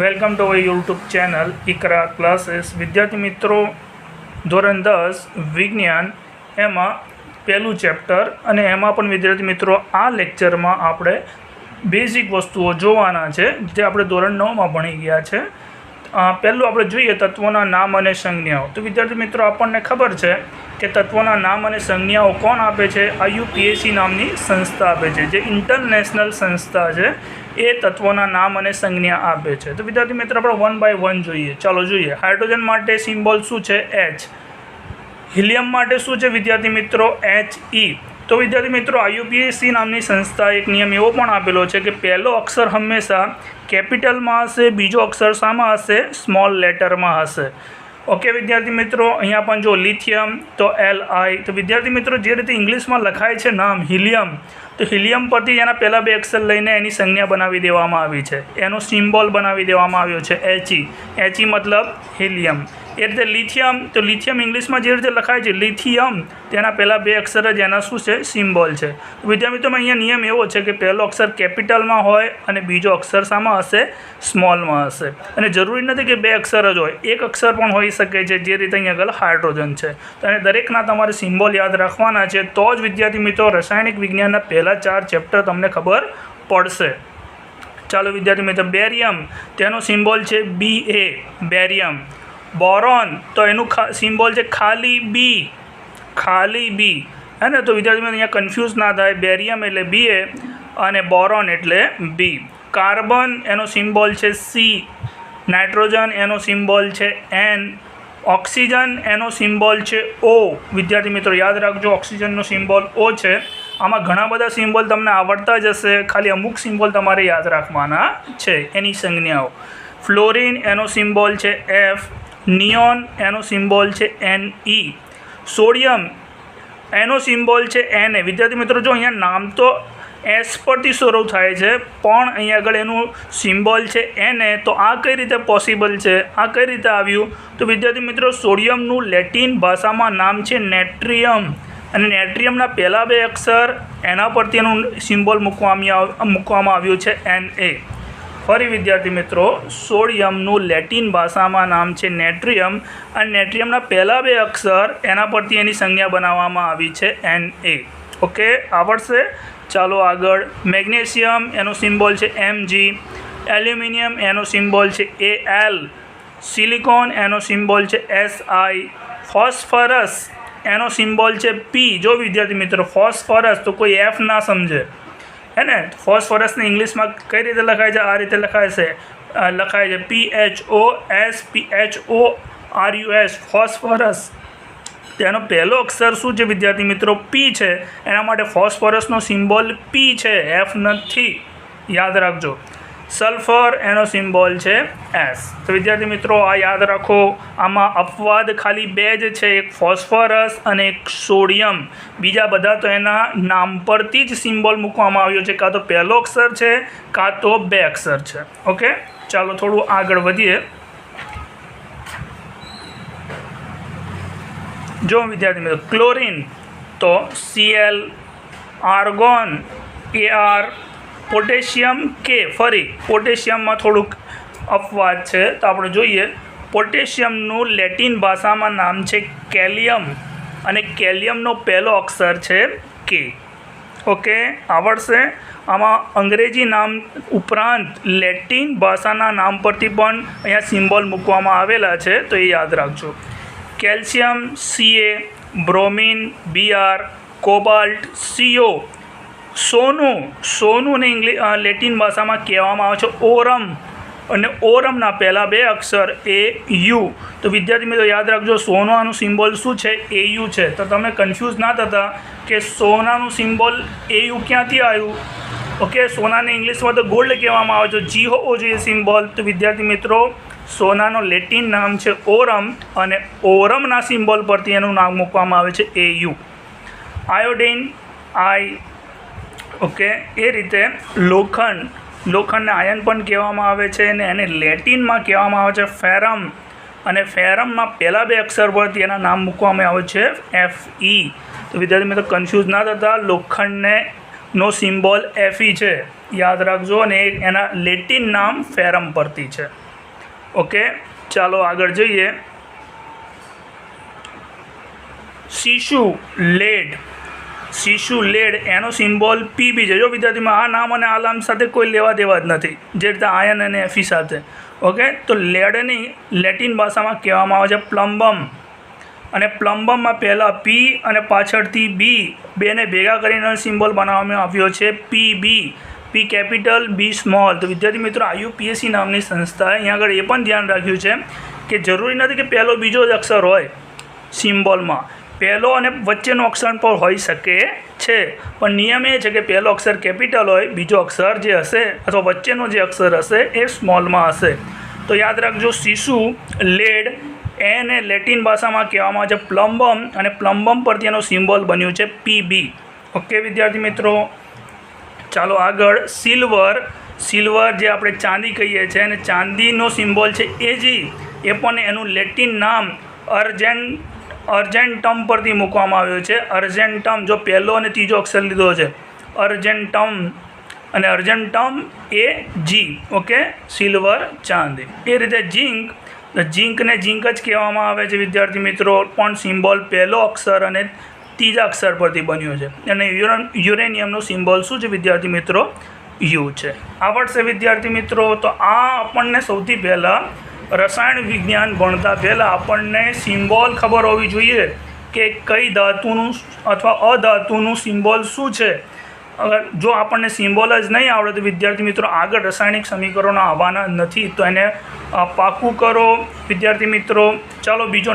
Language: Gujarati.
Welcome to our YouTube channel Iqra classes વિદ્યાર્થી મિત્રો, ધોરણ દસ, વિજ્ઞાન, એમાં પહેલું ચેપ્ટર અને એમાં પણ વિદ્યાર્થી મિત્રો આ લેક્ચરમાં આપણે બેઝિક વસ્તુઓ જોવાના છે, જે આપણે ધોરણ નવમાં ભણી ગયા છે. પહેલું આપણે જોઈએ તત્વોના નામ અને સંજ્ઞાઓ. તો વિદ્યાર્થી મિત્રો, આપણને ખબર છે કે તત્વોના નામ અને સંજ્ઞાઓ કોણ આપે છે? આયુપીએસસી નામની સંસ્થા આપે છે. જે ઇન્ટરનેશનલ સંસ્થા છે, એ તત્વોના નામ અને સંજ્ઞા આપે છે. તો વિદ્યાર્થી મિત્રો, આપણે વન બાય વન જોઈએ. ચાલો જોઈએ. હાઇડ્રોજન માટે સિમ્બોલ શું છે? એચ હિલિયમ માટે શું છે? વિદ્યાર્થી મિત્રો એચ ઈ તો વિદ્યાર્થી મિત્રો આઈયુપીએસસી નામની સંસ્થા એક નિયમ એવો પણ આપેલો છે કે પહેલો અક્ષર હંમેશા કેપિટલમાં હશે, બીજો અક્ષર શામાં હશે, સ્મોલ લેટરમાં હશે. ઓકે વિદ્યાર્થી મિત્રો, અહીંયા પણ જો લિથિયમ, તો એલ આઈ તો વિદ્યાર્થી મિત્રો, જે રીતે ઇંગ્લિશમાં લખાય છે નામ હિલિયમ, તો હિલિયમ પરથી એના પહેલાં બે અક્ષર લઈને એની સંજ્ઞા બનાવી દેવામાં આવી છે. એનો સિમ્બોલ બનાવી દેવામાં આવ્યો છે એચી એચી મતલબ હિલિયમ. એ રીતે લિથિયમ, તો લિથિયમ ઇંગ્લિશમાં જે રીતે લખાય છે, લિથિયમ, તેના પહેલાં બે અક્ષર જ એના શું છે, સિમ્બોલ છે. વિદ્યામિત્રોમાં મિત્રોમાં અહીંયા નિયમ એવો છે કે પહેલો અક્ષર કેપિટલમાં હોય અને બીજો અક્ષર શામાં હશે, સ્મોલમાં હશે. અને જરૂરી નથી કે બે અક્ષર જ હોય, એક અક્ષર પણ હોઈ શકે છે, જે રીતે અહીંયા આગળ હાઇડ્રોજન છે. તો અને દરેકના તમારે સિમ્બોલ યાદ રાખવાના છે, તો જ વિદ્યાર્થી મિત્રો રાસાયણિક વિજ્ઞાનના પહેલાં ચાર ચેપ્ટર તમને ખબર પડશે. ચાલો વિદ્યાર્થી મિત્રો, બેરિયમ, તેનો સિમ્બોલ છે બી એ બેરિયમ. બોરોન. તો એનું સિમ્બોલ છે ખાલી બી. ખાલી બી. હે ને? તો વિદ્યાર્થી અહીંયા કન્ફ્યુઝ ના થાય. બેરિયમ એટલે બી એ અને બોરોન એટલે બી. કાર્બન એનો સિમ્બોલ છે સી. નાઇટ્રોજન એનો સિમ્બોલ છે એન. ઓક્સિજન એનો સિમ્બોલ છે ઓ. વિદ્યાર્થી મિત્રો, યાદ રાખજો, ઓક્સિજનનો સિમ્બોલ ઓ છે. આમાં ઘણા બધા સિમ્બોલ તમને આવડતા જ હશે. ખાલી અમુક સિમ્બોલ તમારે યાદ રાખવાના છે. એની સંજ્ઞાઓ. ફ્લોરિન એનો સિમ્બોલ છે એફ. નિયોન એનો સિમ્બોલ છે એન ઈ સોડિયમ એનો સિમ્બોલ છે એન એ વિદ્યાર્થી મિત્રો, જો અહીંયા નામ તો એસ પરથી શરૂ થાય છે, પણ અહીંયા આગળ એનું સિમ્બોલ છે એન તો આ કઈ રીતે પોસિબલ છે? આ કઈ રીતે આવ્યું? તો વિદ્યાર્થી મિત્રો, સોડિયમનું લેટિન ભાષામાં નામ છે નેટ્રિયમ. અને નેટ્રિયમના પહેલાં બે અક્ષર એના પરથી એનું સિમ્બોલ મૂકવામાં મૂકવામાં આવ્યું છે એન એ ફરી વિદ્યાર્થી મિત્રો, સોડિયમનું લેટિન ભાષામાં નામ છે નેટ્રિયમ. અને નેટ્રિયમના પહેલાં બે અક્ષર એના પરથી એની સંજ્ઞા બનાવવામાં આવી છે એન એ ઓકે આવડશે ચાલો આગળ. મેગ્નેશિયમ, એનો સિમ્બોલ છે એમ જી એલ્યુમિનિયમ, એનો સિમ્બોલ છે એ એલ સિલિકોન, એનો સિમ્બોલ છે એસ આઈ ફોસ્ફરસ, એનો સિમ્બોલ છે પી જો વિદ્યાર્થી મિત્રો, ફોસ્ફરસ તો કોઈ એફ ના સમજે. હે ને? ફોસ્ફરસને ઇંગ્લિશમાં કઈ રીતે લખાય છે? આ રીતે લખાય છે. લખાય છે P H O S P H O R U S phosphorus. તેનો પહેલો અક્ષર શું છે વિદ્યાર્થી મિત્રો? પી છે. એના માટે ફોસ્ફરસનો સિમ્બોલ પી છે. એફ નથી. યાદ રાખજો. સલ્ફર એનો સિમ્બોલ છે એસ. તો વિદ્યાર્થી મિત્રો, આ યાદ રાખો, આમાં અપવાદ ખાલી બે જ છે. એક ફોસ્ફરસ અને એક સોડિયમ. બીજા બધા તો એના નામ પરથી જ સિમ્બોલ મૂકવામાં આવ્યો છે. કાં તો પહેલો અક્ષર છે, કાં તો બે અક્ષર છે. ઓકે? ચાલો થોડું આગળ વધીએ. જો વિદ્યાર્થી મિત્રો, ક્લોરિન તો સીએલ આર્ગોન એઆર પોટેશિયમ કે ફરી પોટેશિયમમાં થોડુંક અપવાદ છે તો આપણે જોઈએ. પોટેશિયમનું લેટિન ભાષામાં નામ છે કેલિયમ અને કેલિયમનો પહેલો અક્ષર છે કે. ઓકે આવડશે આમાં અંગ્રેજી નામ ઉપરાંત લેટિન ભાષાના નામ પરથી પણ અહીંયા સિમ્બોલ મૂકવામાં આવેલા છે તો એ યાદ રાખજો. Calcium CA bromine BR cobalt CO સોનું, સોનુંને ઇંગ્લિશ લેટિન ભાષામાં કહેવામાં આવે છે ઓરમ. અને ઓરમના પહેલાં બે અક્ષર એ, યુ. તો વિદ્યાર્થી મિત્રો, યાદ રાખજો, સોનાનું સિમ્બોલ શું છે? એ, યુ છે. તો તમે કન્ફ્યુઝ ના થતા કે સોનાનું સિમ્બોલ એ, યુ ક્યાંથી આવ્યું? ઓકે, સોનાને ઇંગ્લિશમાં તો ગોલ્ડ કહેવામાં આવે છે. જી હોવો જોઈએ સિમ્બોલ. તો વિદ્યાર્થી મિત્રો, સોનાનો લેટિન નામ છે ઓરમ અને ઓરમના સિમ્બોલ પરથી એનું નામ મૂકવામાં આવે છે એ, યુ. આયોડિન, આઈ ઓકે, એ રીતે લોખંડ, લોખંડને આયન પણ કહેવામાં આવે છે અને એને લેટિનમાં કહેવામાં આવે છે ફેરમ. અને ફેરમમાં પહેલાં બે અક્ષર પરથી એના નામ મૂકવામાં આવે છે એફ ઈ તો વિદ્યાર્થી મિત્રો કન્ફ્યુઝ ના થતા લોખંડને નો સિમ્બોલ એફ ઈ છે. યાદ રાખજો અને એના લેટિન નામ ફેરમ પરથી છે. ઓકે, ચાલો આગળ જઈએ. શિશુ, લેડ. શિશુ લેડ, એનો સિમ્બોલ પીબી છે. જો વિદ્યાર્થીમાં આ નામ અને આ નામ સાથે કોઈ લેવા દેવા જ નથી. જે રીતે આયન અને એફી સાથે. ઓકે? તો લેડની લેટિન ભાષામાં કહેવામાં આવે છે પ્લમ્બમ. અને પ્લમ્બમમાં પહેલાં પી અને પાછળથી બી, બેને ભેગા કરીને સિમ્બોલ બનાવવામાં આવ્યો છે પી બી. પી કેપિટલ, બી સ્મોલ. તો વિદ્યાર્થી મિત્રો આયુપીએસસી નામની સંસ્થાએ અહીંયા આગળ એ પણ ધ્યાન રાખ્યું છે કે જરૂરી નથી કે પહેલો બીજો જ અક્ષર હોય સિમ્બોલમાં. પહેલો અને વચ્ચેનો અક્ષર પણ હોઈ શકે છે. પણ નિયમ એ છે કે પહેલો અક્ષર કેપિટલ હોય, બીજો અક્ષર જે હશે અથવા વચ્ચેનો જે અક્ષર હશે એ સ્મોલમાં હશે. તો યાદ રાખજો, શિશુ, લેડ, એને લેટિન ભાષામાં કહેવામાં આવે છે પ્લમ્બમ અને પ્લમ્બમ પરથી એનો સિમ્બોલ બન્યું છે પીબી ઓકે, વિદ્યાર્થી મિત્રો? ચાલો આગળ, સિલ્વર. સિલ્વર જે આપણે ચાંદી કહીએ છીએ અને ચાંદીનો સિમ્બોલ છે એજી. એ પણ એનું લેટિન નામ અર્જેન્ટ અર્જેન્ટમ પરથી મૂકવામાં આવ્યો છે. અર્જેન્ટમ જો પહેલો અને ત્રીજો અક્ષર લીધો છે. અર્જેન્ટમ અને અર્જેન્ટમ એ જી ઓકે સિલ્વર ચાંદી. એ રીતે ઝીંક ઝીંકને ઝીંક જ કહેવામાં આવે છે વિદ્યાર્થી મિત્રો, પણ સિમ્બોલ પહેલો અક્ષર અને ત્રીજા અક્ષર પરથી બન્યો છે. અને યુરેનિયમનું સિમ્બોલ શું છે વિદ્યાર્થી મિત્રો? યુ છે. આવડશે વિદ્યાર્થી મિત્રો, તો આ આપણને સૌથી પહેલાં રસાયણ વિજ્ઞાન ભણતા પહેલાં આપણને સિમ્બોલ ખબર હોવી જોઈએ કે કઈ ધાતુનું અથવા અધાતુનું સિમ્બોલ શું છે. જો આપણને સિમ્બોલ જ નહીં આવડે તો વિદ્યાર્થી મિત્રો આગળ રાસાયણિક સમીકરણો આવવાના નથી. તો એને પાકું કરો. વિદ્યાર્થી મિત્રો, ચાલો બીજો